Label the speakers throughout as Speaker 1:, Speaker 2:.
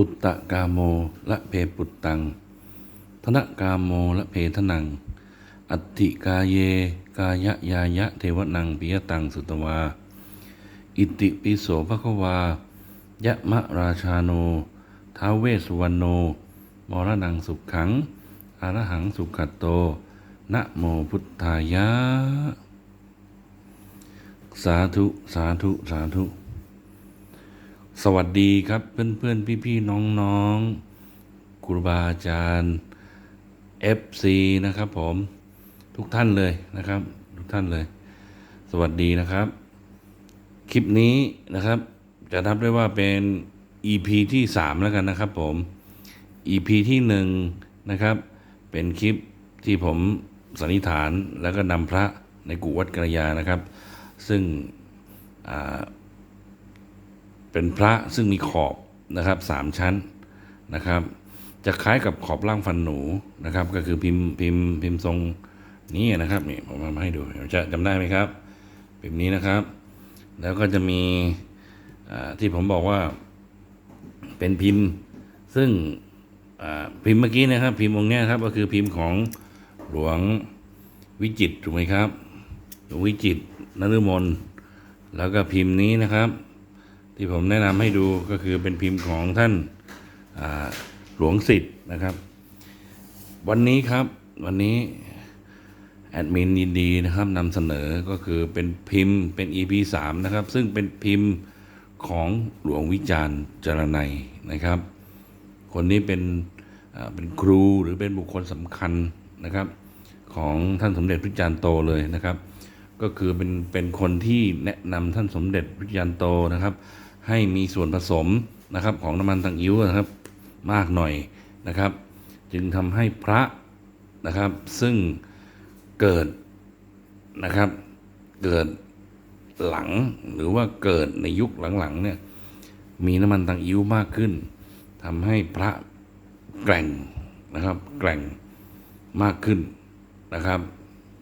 Speaker 1: ปุตตะกาโมละเพปุตตัง ธนกาโมละเพทนัง อัตติกาเย กายะยายะเทวนังปิยตังสุตวา อิติปิโสภควายะมะราชาโนท้าเวสุวรรณโน มรณังสุขขังอรหังสุขัตโต นะโมพุทธายะ สาธุ สาธุ สาธุ สวัสดีครับเพื่อนเพื่อนพี่พี่ๆ น้องๆครูบาอาจารย์ FC นะครับผมทุกท่านเลยนะครับ ทุกท่านเลย สวัสดีนะครับ คลิปนี้นะครับ จะนับได้ว่าเป็น EP ที่ 3 แล้วกันนะครับผม EP ที่1นะครับ เป็นคลิปที่ผมสันนิษฐานแล้วก็นำพระในกุวัดกระยานะครับ ซึ่งอ่า เป็นพระซึ่งมีขอบนะครับสามชั้นนะครับ จะคล้ายกับขอบล่างฟันหนูนะครับ ก็คือพิมพ์พิมพ์พิมพ์ทรงนี้นะครับนี่ผมเอามาให้ดูจะจำได้ไหมครับพิมพ์นี้นะครับ แล้วก็จะมีที่ผมบอกว่าเป็นพิมพ์ ซึ่งพิมพ์เมื่อกี้นะครับ พิมพ์องค์นี้ครับก็คือพิมพ์ของหลวงวิจิตถูกไหมครับหลวงวิจิตนฤมลแล้วก็พิมพ์นี้นะครับ ที่ผมแนะนำให้ดูก็คือเป็นพิมพ์ของท่านาหลวงสิทธิ์นะครับ วันนี้ครับวันนี้แอดมินยินดีนะครับนำเสนอก็คือเป็นพิมพ์เป็น EP 3นะครับ ซึ่งเป็นพิมพ์ของหลวงวิจารณ์จรนัยนะครับ คนนี้เป็นเป็นครูหรือเป็นบุคคลสำคัญนะครับ ของท่านสมเด็จพระจารย์โตเลยนะครับ ก็คือเป็นเป็นคนที่แนะนำท่านสมเด็จพระจารย์โตนะครับ ให้มีส่วนผสมนะครับของน้ำมันตังอิ้วนะครับมากหน่อยนะครับ จึงทำให้พระนะครับซึ่งเกิดนะครับเกิดหลังหรือว่าเกิดในยุคหลังๆเนี่ยมีน้ำมันตังอิ้วมากขึ้นทำให้พระแกร่งนะครับ แกร่งมากขึ้นนะครับ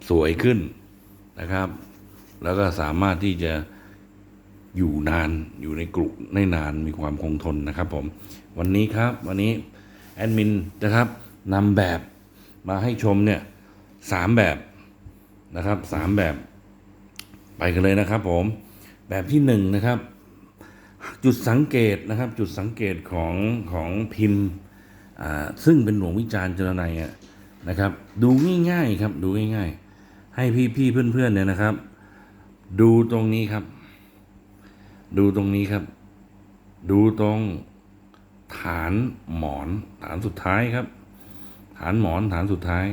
Speaker 1: สวยขึ้นนะครับ แล้วก็สามารถที่จะ อยู่นานอยู่ในกลุ่มได้นานมีความคงทนนะครับผมวันนี้ครับวันนี้แอดมินนะครับนำแบบมาให้ชมเนี่ยสามแบบนะครับสามแบบ ไปกันเลยนะครับผมแบบที่หนึ่งนะครับ จุดสังเกตนะครับ จุดสังเกตของของพิมพ์ซึ่งเป็นหลวงวิจารณ์จรไนยอะนะครับ ดูง่ายๆครับดูง่ายๆ ให้พี่ๆเพื่อนๆเนี่ยนะครับ ดูตรงนี้ครับ ดูตรงนี้ครับ ดูตรงฐานหมอน ฐานสุดท้ายครับ ฐานหมอนฐานสุดท้าย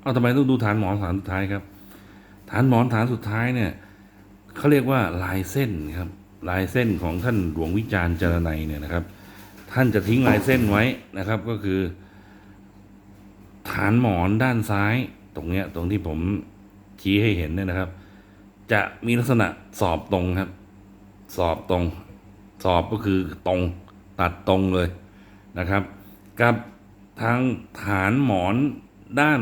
Speaker 1: เอาทำไมต้องดูฐานหมอนฐานสุดท้ายครับ ฐานหมอนฐานสุดท้ายเนี่ยเขาเรียกว่าลายเส้นครับ ลายเส้นของท่านหลวงวิจารณ์จารนัยเนี่ยนะครับ ท่านจะทิ้งลายเส้นไว้นะครับ ก็คือ ฐานหมอนด้านซ้าย ตรงเนี้ยตรงที่ผมชี้ให้เห็นเนี่ยนะครับ จะมีลักษณะสอบตรงครับ สอบตรง สอบก็คือตรงตัดตรงเลยนะครับ กับทางฐานหมอนด้าน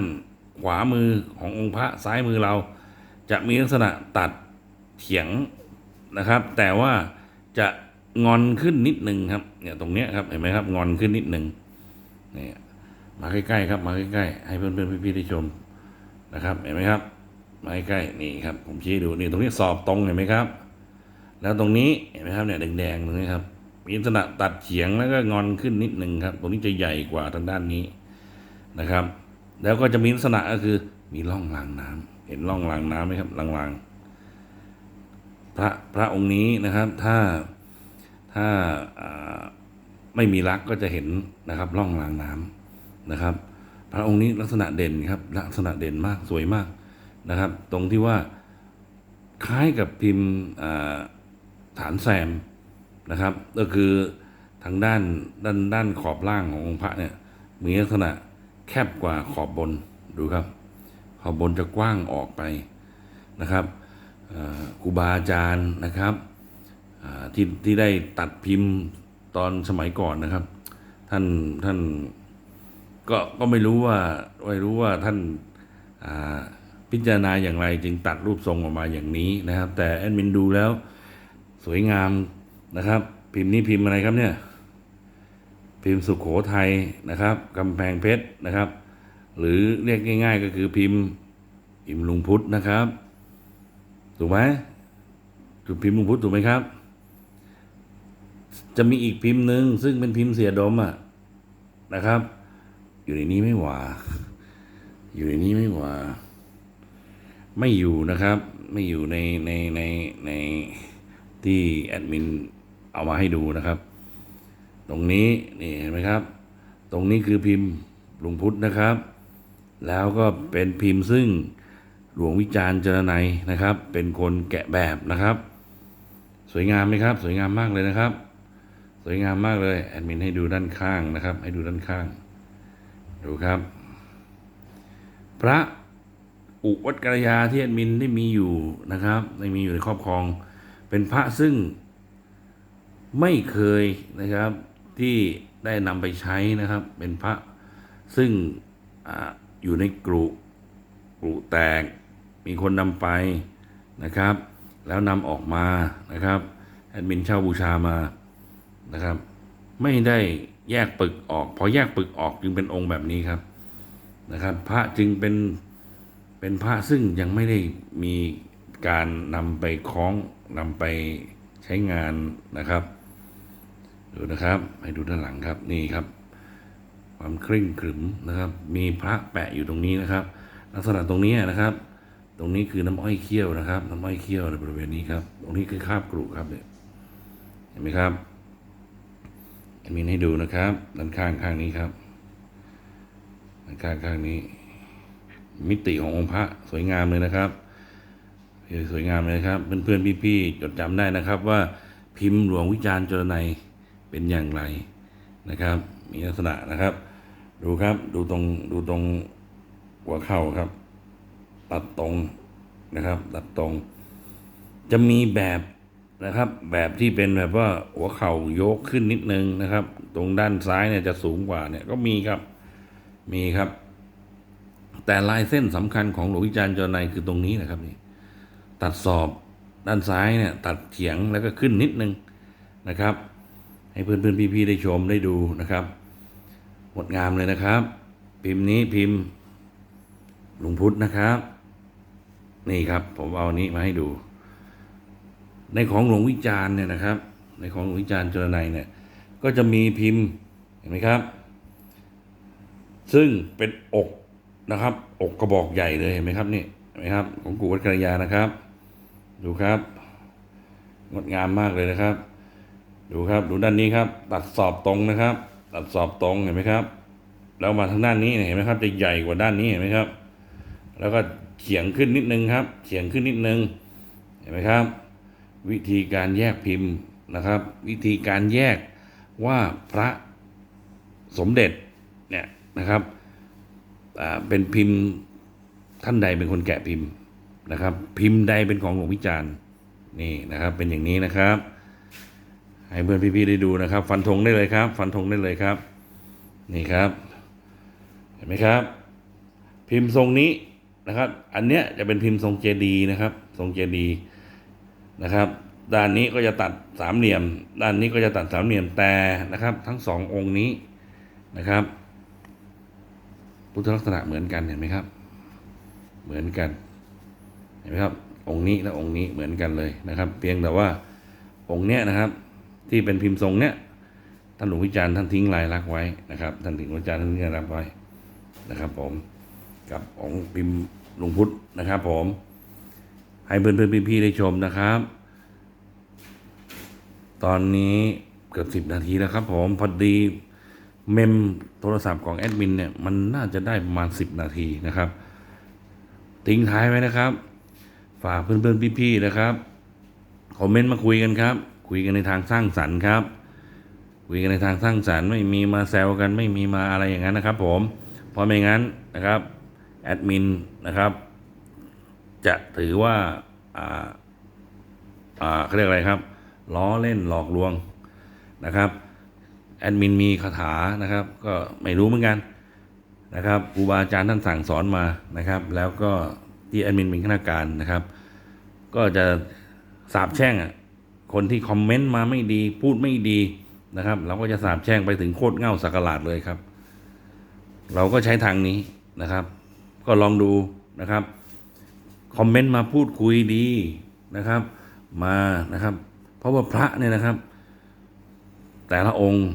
Speaker 1: ขวามือขององค์พระซ้ายมือเรา จะมีลักษณะตัดเฉียงนะครับ แต่ว่าจะงอนขึ้นนิดหนึ่งครับเนี่ยตรงเนี้ยครับเห็นไหมครับงอนขึ้นนิดหนึ่งเนี่ยมาใกล้ๆครับมาใกล้ๆให้เพื่อนๆพี่ๆได้ชมนะครับ เห็นไหมครับมาใกล้ๆนี่ครับ ผมชี้ดูนี่ตรงนี้สอบตรงเห็นไหมครับ แล้วตรงนี้เห็นไหมครับเนี่ยแดงๆตรงนี้ครับมีลักษณะตัดเฉียงแล้วก็งอนขึ้นนิดหนึ่งครับ ตรงนี้จะใหญ่กว่าทางด้านนี้นะครับ แล้วก็จะมีลักษณะก็คือมีร่องรางน้ำเห็นร่องรางน้ำไหมครับรางๆพระพระองค์นี้นะครับ ถ้าถ้าไม่มีรักก็จะเห็นนะครับ ร่องรางน้ำนะครับ พระองค์นี้ลักษณะเด่นครับ ลักษณะเด่นมากสวยมากนะครับ ตรงที่ว่าคล้ายกับพิมพ์อ่า ฐานแซมนะครับ ก็คือทางด้านด้านด้านขอบล่างขององค์พระเนี่ยมีลักษณะแคบกว่าขอบบนดูครับ ขอบบนจะกว้างออกไปนะครับครูบาอาจารย์นะครับที่ที่ได้ตัดพิมพ์ตอนสมัยก่อนนะครับ ท่านท่านก็ก็ไม่รู้ว่าไม่รู้ว่าท่านาพิจารณาอย่างไรจึงตัดรูปทรงออกมาอย่างนี้นะครับ แต่แอดมินดูแล้ว สวยงามนะครับ พิมพ์นี้พิมพ์อะไรครับเนี่ย พิมพ์สุขโขทัยนะครับกำแพงเพชรนะครับ หรือเรียกง่าย ๆ ก็คือพิมพ์พิมพ์ลุงพุทธนะครับถูกไหมถูกพิมพ์ลุงพุทธถูกไหมครับ จะมีอีกพิมพ์หนึ่งซึ่งเป็นพิมพ์เสียดมอะนะครับ อยู่ในนี้ไม่หว่าอยู่ในนี้ไม่หว่าไม่อยู่นะครับ ไม่อยู่ในในในใน ที่แอดมินเอามาให้ดูนะครับ ตรงนี้นี่เห็นไหมครับ ตรงนี้คือพิมพ์ลุงพุทธนะครับ แล้วก็เป็นพิมพ์ซึ่งหลวงวิจารณ์เจรไนยนะครับ เป็นคนแกะแบบนะครับ สวยงามไหมครับ สวยงามมากเลยนะครับ สวยงามมากเลยแอดมินให้ดูด้านข้างนะครับ ให้ดูด้านข้าง ดูครับ พระอุวัตกรยาที่แอดมินได้มีอยู่นะครับได้มีอยู่ในครอบครอง เป็นพระซึ่งไม่เคยนะครับที่ได้นำไปใช้นะครับ เป็นพระซึ่งออยู่ในกรุกรุแตก มีคนนำไปนะครับ แล้วนำออกมานะครับแอดมินเช่าบูชามานะครับ ไม่ได้แยกปึกออก พอแยกปึกออกจึงเป็นองค์แบบนี้ครับนะครับ พระจึงเป็นเป็นพระซึ่งยังไม่ได้มี การนำไปคล้องนำไปใช้งานนะครับ ดูนะครับ ให้ดูด้านหลังครับนี่ครับ ความเคร่งขรึมนะครับ มีพระแปะอยู่ตรงนี้นะครับ ลักษณะตรงนี้นะครับ ตรงนี้คือน้ำอ้อยเคี่ยวนะครับ น้ำอ้อยเคี่ยวในบริเวณนี้ครับ ตรงนี้คือคาบกรุครับเนี่ยเห็นไหมครับมีให้ดูนะครับ ด้านข้างข้างนี้ครับด้านข้างข้างนี้ มิติขององค์พระสวยงามเลยนะครับ สวยงามเลยครับ เพื่อนๆพี่ๆจดจำได้นะครับ ว่าพิมพ์หลวงวิจารณ์จรนัยเป็นอย่างไรนะครับ มีลักษณะนะครับ ดูครับดูตรงดูตรงหัวเข่าครับ ตัดตรงนะครับ ตัดตรง จะมีแบบนะครับ แบบที่เป็นแบบว่าหัวเข่ายกขึ้นนิดนึงนะครับ ตรงด้านซ้ายเนี่ยจะสูงกว่าเนี่ยก็มีครับมีครับ แต่ลายเส้นสำคัญของหลวงวิจารณ์จรนัยคือตรงนี้นะครับนี่ ตัดสอบด้านซ้ายเนี่ยตัดเฉียงแล้วก็ขึ้นนิดนึงนะครับ ให้เพื่อนเพื่อนพี่พี่ๆได้ชมได้ดูนะครับงดงามเลยนะครับ พิมพ์นี้พิมพ์หลวงพุทธนะครับ นี่ครับผมเอาอันนี้มาให้ดู ในของหลวงวิจารณ์เนี่ยนะครับ ในของหลวงวิจารณ์จรนัยเนี่ยก็จะมีพิมพ์เห็นไหมครับ ซึ่งเป็นอกนะครับ อกกระบอกใหญ่เลยเห็นไหมครับนี่ ห็นไหมครับของกูวัดกระยานะครับ ดูครับ งดงามมากเลยนะครับ ดูครับดูด้านนี้ครับ ตัดสอบตรงนะครับ ตัดสอบตรงเห็นไหมครับ แล้วมาทางด้านนี้เห็นไหมครับ จะใหญ่กว่าด้านนี้เห็นไหมครับ แล้วก็เฉียงขึ้นนิดนึงครับเฉียงขึ้นนิดนึงเห็นไหมครับ วิธีการแยกพิมพ์นะครับ วิธีการแยกว่าพระสมเด็จเนี่ยนะครับเป็นพิมพ์ ท่านใดเป็นคนแกะพิมพ์นะครับ พิมพ์ใดเป็นของหลวงวิจารณ์นี่นะครับ เป็นอย่างนี้นะครับ ให้เพื่อนพี่ๆได้ดูนะครับ ฟันธงได้เลยครับ ฟันธงได้เลยครับ นี่ครับ เห็นไหมครับ พิมพ์ทรงนี้นะครับ อันเนี้ยจะเป็นพิมพ์ทรงเจดีย์นะครับ ทรงเจดีย์นะครับ ด้านนี้ก็จะตัดสามเหลี่ยม ด้านนี้ก็จะตัดสามเหลี่ยมแต่นะครับ ทั้งสององค์นี้นะครับ พุทธลักษณะเหมือนกันเห็นไหมครับ เหมือนกันเห็นไหมครับองค์นี้และองค์นี้เหมือนกันเลยนะครับ เพียงแต่ว่าองค์เนี้ยนะครับ ที่เป็นพิมพ์ทรงเนี้ยท่านหลวงวิจารณ์ท่านทิ้งลายลักษณ์ไว้นะครับท่านถึงวิจารณ์ท่านทิ้งลายลักษณ์ไว้นะครับ ผมกับองค์พิมพ์หลวงพุทธนะครับ ผมให้เพื่อนเพื่อนๆพี่ๆได้ชมนะครับ ตอนนี้เกือบสิบนาทีแล้วครับผมพอดีเมมโทรศัพท์ของแอดมินเนี่ยมันน่าจะได้ประมาณสิบนาทีนะครับ ทิ้งท้ายไว้นะครับ ฝากเพื่อนๆพี่ๆนะครับ คอมเมนต์มาคุยกันครับ คุยกันในทางสร้างสรรค์ครับ คุยกันในทางสร้างสรรค์ไม่มีมาแซวกันไม่มีมาอะไรอย่างนั้นนะครับ ผม เพราะไม่งั้นนะครับแอดมินนะครับ จะถือว่าอ่าอ่าเขาเรียกอะไรครับล้อเล่นหลอกลวงนะครับแอดมินมีคาถานะครับ ก็ไม่รู้เหมือนกัน นะครับครูบาอาจารย์ท่านสั่งสอนมานะครับ แล้วก็ที่แอดมินเป็นข้าราชการนะครับ ก็จะสาบแช่งอะคนที่คอมเมนต์มาไม่ดี พูดไม่ดีนะครับ เราก็จะสาบแช่งไปถึงโคตรเง่าสักหลาดเลยครับ เราก็ใช้ทางนี้นะครับ ก็ลองดูนะครับคอมเมนต์มาพูดคุยดีนะครับ มานะครับ เพราะว่าพระเนี่ยนะครับ แต่ละองค์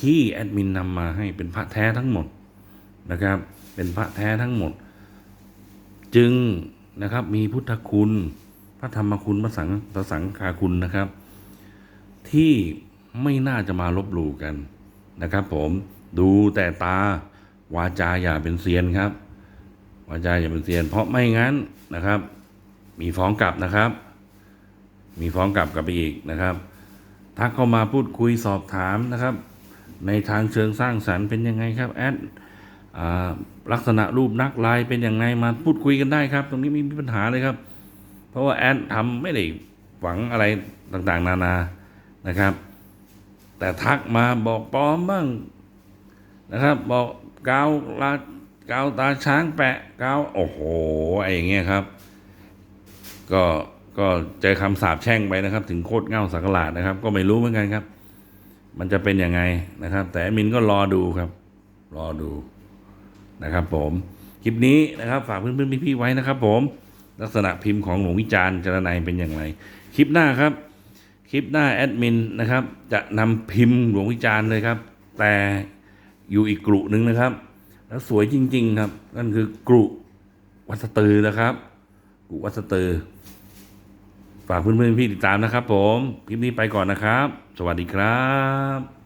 Speaker 1: ที่แอดมินนำมาให้เป็นพระแท้ทั้งหมด นะครับ เป็นพระแท้ทั้งหมด จึงนะครับมีพุทธคุณ พระธรรมคุณพระสังพระสังฆาคุณนะครับ ที่ไม่น่าจะมาลบหลู่กันนะครับผมดูแต่ตาวาจาอย่าเป็นเซียนครับ วาจาอย่าเป็นเซียน เพราะไม่งั้นนะครับ มีฟ้องกลับนะครับ มีฟ้องกลับกลับไปอีกนะครับทักเข้ามาพูดคุยสอบถามนะครับ ในทางเชิงสร้างสรรค์เป็นยังไงครับแอด ลักษณะรูปนักลายเป็นยังไงมาพูดคุยกันได้ครับ ตรงนี้ไม่มีปัญหาเลยครับ เพราะว่าแอดทำไม่ได้หวังอะไรต่างๆ นานานะครับ แต่ทักมาบอกปลอมบ้างนะครับ บอกกาวลากาวตาช้างแปะกาวโอ้โหไอ้อย่างเงี้ยครับ ก็ก็เจอคำสาปแช่งไปนะครับ ถึงโคตรเง่าสักหลาดนะครับ ก็ไม่รู้เหมือนกันครับ มันจะเป็นยังไงนะครับ แต่มินก็รอดูครับ รอดู นะครับผมคลิปนี้นะครับฝากเพื่อนๆพี่ๆไว้นะครับ ผมลักษณะพิมพ์ของหลวงวิจารณ์จารนัยเป็นอย่างไร คลิปหน้าครับ คลิปหน้าแอดมินนะครับ จะนำพิมพ์หลวงวิจารณ์เลยครับ แต่อยู่อีกกลุ่หนึ่งนะครับ แล้วสวยจริง ๆ ครับ นั่นคือกลุ่วัสตือนะครับกลุ่วัสตือฝากเพื่อนๆพี่ติดตามนะครับ ผมคลิปนี้ไปก่อนนะครับ สวัสดีครับ